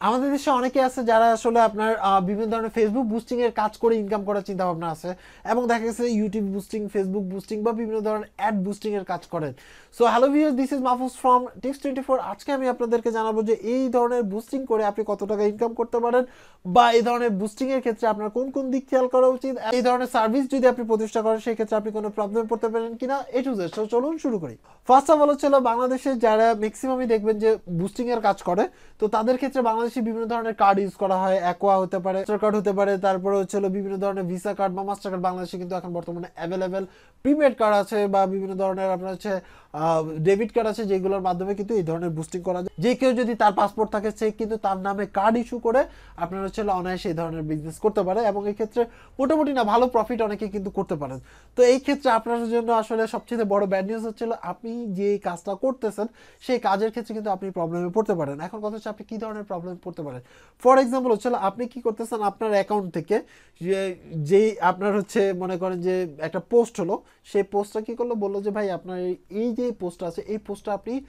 আমাদের দেশে অনেকে আছে যারা আসলে আপনার বিভিন্ন ধরনের ফেসবুক বুস্টিং এর কাজ করে ইনকাম করার চিন্তা ভাবনা আছে এবং দেখা গেছে ইউটিউব বুস্টিং ফেসবুক বুস্টিং বা বিভিন্ন ধরনের অ্যাড বুস্টিং এর কাজ করেন। So hello viewers this is Mahfuz from tips twenty four আজকে আমি আপনাদেরকে জানাব যে এই ধরনের বুস্টিং করে আপনি কত টাকা ইনকাম করতে পারেন বা এই ধরনের বুস্টিং এর ক্ষেত্রে আপনার কোন কোন দিক খেয়াল করা উচিত এই ধরনের সার্ভিস যদি আপনি প্রতিষ্ঠা করেন, সেই ক্ষেত্রে আপনি কোনো প্রবলেম পড়তে পারেন কিনা এ টু জেড চলুন শুরু করি। ফার্স্ট অফ অল হচ্ছে হলো বাংলাদেশে যারা ম্যাক্সিমামই দেখবেন যে বুস্টিং এর কাজ করে, তো তাদের ক্ষেত্রে বাংলাদেশে বিভিন্ন ধরনের কার্ড ইউজ করা হয় অ্যাকোয়া হতে পারে কার্ড হতে পারে, তারপরে হচ্ছে বিভিন্ন ধরনের ভিসা কার্ড বা মাস্টার কার্ড বাংলাদেশে কিন্তু এখন বর্তমানে অ্যাভেলেবেল প্রিপেড কার্ড আছে বা বিভিন্ন ধরনের আপনার হচ্ছে ডেবিট কার্ড আছে যেগুলোর মাধ্যমে কিন্তু এই ধরনের বুস্টিং করা যায়। যে কেউ যদি তার পাসপোর্ট থাকে, সে কিন্তু তার নামে কার্ড ইস্যু করে আপনার হচ্ছে অনায়াসে এই ধরনের বিজনেস করতে পারে এবং এই ক্ষেত্রে মোটামুটি না ভালো প্রফিট অনেকে কিন্তু করতে পারেন। তো এই ক্ষেত্রে আপনার জন্য আসলে সবচেয়ে বড় ব্যাড নিউজ হচ্ছে হলো আপনি যে কাজটা করতেছেন, সেই কাজের ক্ষেত্রে কিন্তু আপনি প্রবলেমে পড়তে পারেন। এখন কথা হচ্ছে আপনি কি ধরনের প্রবলেম পড়তে পারেন। ফর এক্সাম্পল হচ্ছে আপনি কি করতেছেন? আপনার অ্যাকাউন্ট থেকে যে- যেই আপনার হচ্ছে মনে করেন যে একটা পোস্ট হলো, সেই পোস্টটা কি করল? বলল যে, ভাই, আপনার এই- যে পোস্টটা আছে, এই পোস্টটা আপনি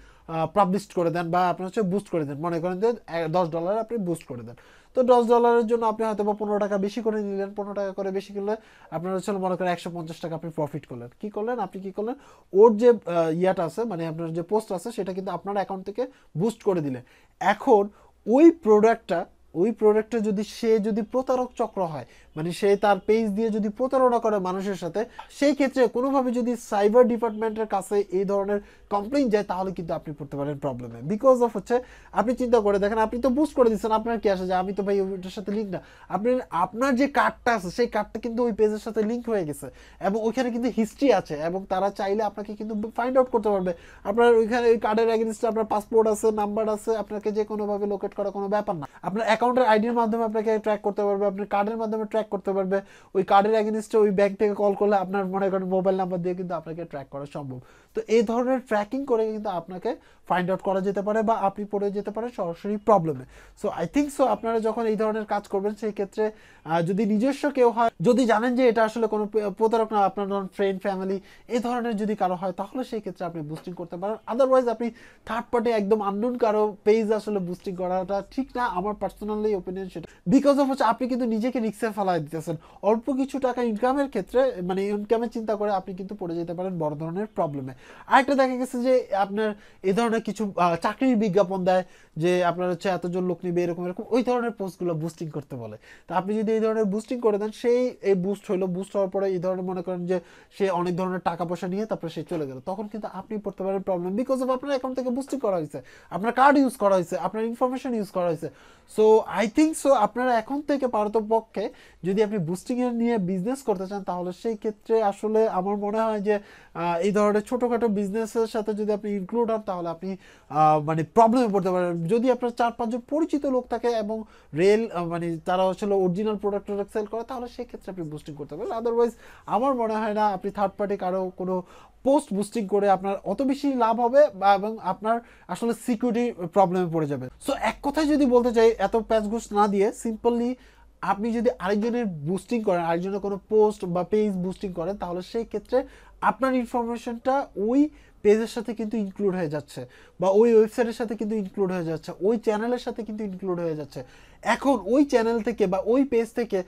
পাবলিশ করে দেন বা আপনার হচ্ছে বুস্ট করে দেন। মনে করেন যে দশ ডলার আপনি বুস্ট করে দেন। তো দশ ডলারের জন্য আপনি হয়তো বা পনেরো টাকা বেশি করে নিলেন। পনেরো টাকা করে বেশি করলে আপনার হচ্ছে মনে করেন একশো পঞ্চাশ টাকা আপনি প্রফিট করলেন। কি করলেন? আপনি কি করলেন? ওর যে ইয়াটা আছে মানে আপনার যে পোস্ট আছে, সেটা কিন্তু আপনার অ্যাকাউন্ট থেকে বুস্ট করে দিলেন। এখন ওই প্রোডাক্টটা ওই প্রোডাক্টটা যদি সে যদি প্রতারক চক্র হয় মানে সে তার পেজ দিয়ে যদি প্রতারণা করে মানুষের সাথে, সেই ক্ষেত্রে কোনোভাবে যদি সাইবার ডিপার্টমেন্টের কাছে এই ধরনের কমপ্লেন যায়, তাহলে কিন্তু আপনি পড়তে পারেন প্রবলেমে বিকজ অফ হচ্ছে, আপনি চিন্তা করে দেখেন, আপনি তো বুস্ট করে দিচ্ছেন, আপনার কি আসে যে আমি তো ভাই ওইটার সাথে লিঙ্ক না। আপনি, আপনার যে কার্ডটা আছে, সেই কার্ডটা কিন্তু ওই পেজের সাথে লিঙ্ক হয়ে গেছে। এবং ওইখানে কিন্তু হিস্ট্রি আছে, এবং তারা চাইলে আপনাকে কিন্তু ফাইন্ড আউট করতে পারবে। আপনার ওইখানে ওই কার্ডের এগেনস্টে আপনার পাসপোর্ট আছে নাম্বার আছে, আপনাকে যে কোনোভাবে লোকেট করা কোনো ব্যাপার না। আপনার অ্যাকাউন্টের আইডির মাধ্যমে আপনাকে ট্র্যাক করতে পারবে, আপনার কার্ডের মাধ্যমে ট্র্যাক করতে পারবে। ওই কার্ডের এগেনস্টে ওই ব্যাংক থেকে কল করলে আপনার মনে করেন মোবাইল নাম্বার দিয়ে কিন্তু আপনাকে ট্র্যাক করা সম্ভব। তো এই ধরনের ট্র্যাকিং করে কিন্তু আপনাকে ফাইন্ড আউট করা যেতে পারে বা আপনি পড়ে যেতে পারেন সরাসরি প্রবলেমে সো আই থিঙ্ক সো আপনারা যখন এই ধরনের কাজ করবেন, সেই ক্ষেত্রে যদি নিজস্ব কেউ হয়, যদি জানেন যে এটা আসলে কোনো প্রতারক না, আপনার ধরুন ফ্রেন্ড ফ্যামিলি এই ধরনের যদি কারও হয়, তাহলে সেই ক্ষেত্রে আপনি বুস্টিং করতে পারেন। আদারওয়াইজ আপনি থার্ড পার্টি একদম আননোন কারও পেজ আসলে বুস্টিং করাটা ঠিক না, আমার পার্সোনালি ওপিনিয়ন সেটা। বিকজ অফ হচ্ছে আপনি কিন্তু নিজেকে রিক্সে ফেলাই দিতেছেন। অল্প কিছু টাকা ইনকামের ক্ষেত্রে মানে ইনকামের চিন্তা করে আপনি কিন্তু পড়ে যেতে পারেন বড় ধরনের প্রবলেমে আরেকটা দেখা গেছে যে আপনার এই ধরনের কিছু চাকরির বিজ্ঞাপন দেয়, যে আপনার হচ্ছে এতজন লোক নিবে, এরকম এরকম, ওই ধরনের পোস্টগুলো বুস্টিং করতে বলে। তো আপনি যদি এই ধরনের বুস্টিং করে দেন, সেই, এই বুস্ট হলো বুস্ট হওয়ার পরে এই ধরনের মনে করেন যে সে অনেক ধরনের টাকা পয়সা নিয়ে তারপরে সে চলে গেল। তখন কিন্তু আপনি পড়তে পারেন প্রবলেম বিকজ অফ আপনার অ্যাকাউন্ট থেকে বুস্টিং করা হয়েছে, আপনার কার্ড ইউজ করা হয়েছে, আপনার ইনফরমেশন ইউজ করা হয়েছে। সো আই থিঙ্ক সো আপনারা এখন থেকে পারতপক্ষে যদি আপনি বুস্টিং এর নিয়ে বিজনেস করতে চান, তাহলে সেই ক্ষেত্রে আসলে আমার মনে হয় যে এই ধরনের ছোটোখাটো বিজনেসের সাথে যদি আপনি ইনক্লুড হন, তাহলে আপনি মানে প্রবলেমে পড়তে পারেন। যদি আপনার চার পাঁচজন পরিচিত লোক থাকে এবং রেল মানে তারা আসলে অরিজিনাল প্রোডাক্ট সেল করে, তাহলে সেই ক্ষেত্রে আপনি বুস্টিং করতে পারেন। আদারওয়াইজ আমার মনে হয় না আপনি থার্ড পার্টি কারও কোনো পোস্ট বুস্টিং করে আপনার অত বেশি লাভ হবে বা এবং আপনার আসলে সিকিউরিটি প্রবলেমে পড়ে যাবে। সো এক কথায় যদি বলতে চাই, এত প্যাচ ঘুষ না দিয়ে সিম্পলি আপনি যদি আরেকজনের বুস্টিং করেন, আরেকজনের কোনো পোস্ট বা পেজ বুস্টিং করেন, তাহলে সেই ক্ষেত্রে আপনার ইনফরমেশনটা ওই পেজের সাথে কিন্তু ইনক্লুড হয়ে যাচ্ছে বা ওই ওয়েবসাইটের সাথে কিন্তু ইনক্লুড হয়ে যাচ্ছে, ওই চ্যানেলের সাথে কিন্তু ইনক্লুড হয়ে যাচ্ছে। এখন ওই চ্যানেল থেকে বা ওই পেজ থেকে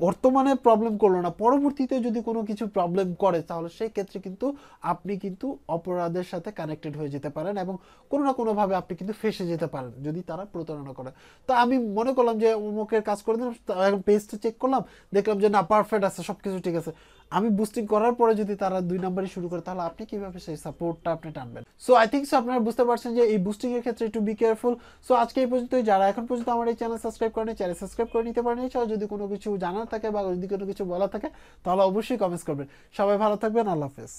বর্তমানে প্রবলেম করল না। পরবর্তীতে যদি কোনো কিছু প্রবলেম করে, তাহলে সেই ক্ষেত্রে কিন্তু আপনি কিন্তু অপরাধের সাথে কানেক্টেড হয়ে যেতে পারেন এবং কোনো না কোনোভাবে আপনি কিন্তু ফেসে যেতে পারেন, যদি তারা প্রতারণা করে। তো আমি মনে করলাম যে অমুকের কাজ করে দিলাম পেজটা চেক করলাম, দেখলাম যে না পারফেক্ট আছে সব কিছু ঠিক আছে। আমি বুস্টিং করার পরে যদি তারা দুই নাম্বারই শুরু করে, তাহলে আপনি কীভাবে সেই সাপোর্টটা আপনি টানবেন? সো আই থিঙ্ক সো আপনারা বুঝতে পারছেন যে এই বুস্টিং এর ক্ষেত্রে একটু বি কেয়ারফুল সো আজকে এই পর্যন্ত যারা এখন পর্যন্ত আমার এই চ্যানেল সাবস্ক্রাইব করেনি চ্যানেল সাবস্ক্রাইব করে নিতে পারেন। এছাড়াও যদি কোনো কিছু জানার থাকে বা যদি কোনো কিছু বলা থাকে, তাহলে অবশ্যই কমেন্টস করবেন। সবাই ভালো থাকবেন। আল্লাহ হাফেজ।